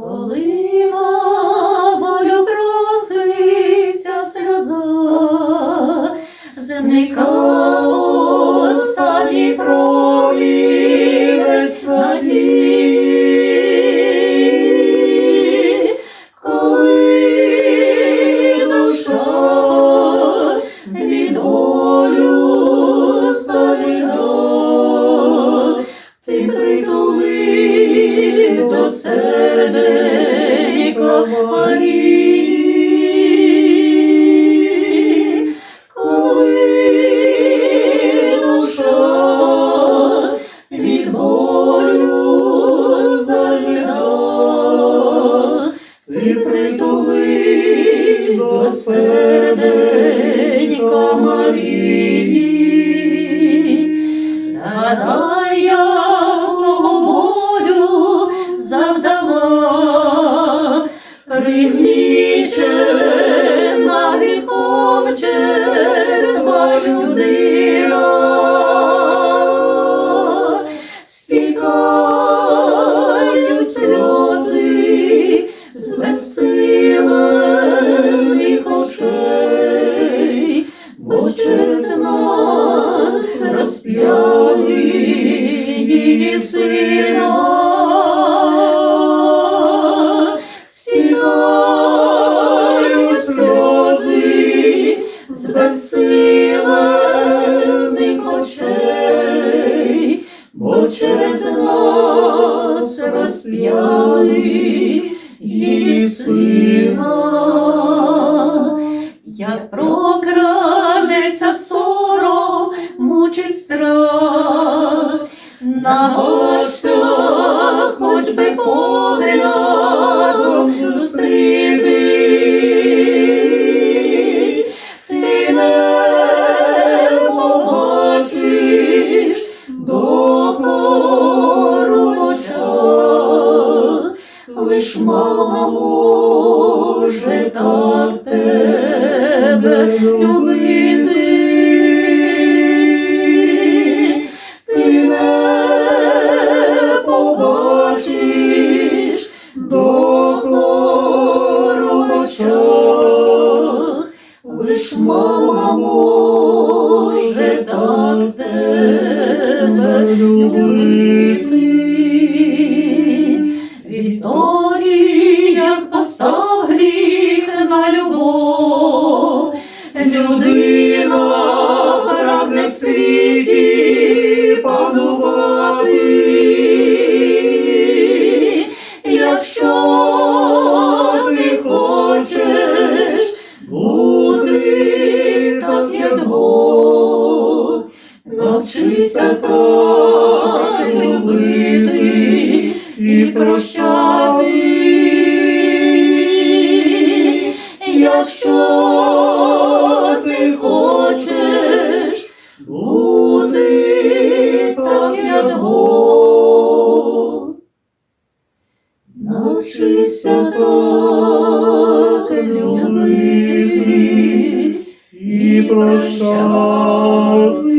Коли волю проситься сльоза, зникає останній промінець надії. Коли душа від болю стогне, ти притулись до серденька серденька Марії. Згадай, якого болю завдала, пригнічена розп'яли її сина. Як прокрадеться сором, мучить страх, на гостях хоч би поглядом лиш мама може так тебе любити. Ти не побачиш в очах, лиш мама може так тебе любити. Світі панувати. Якщо ти хочеш бути так, як Бог, навчися так любити і прощати. Якщо навчися так любити і прощати.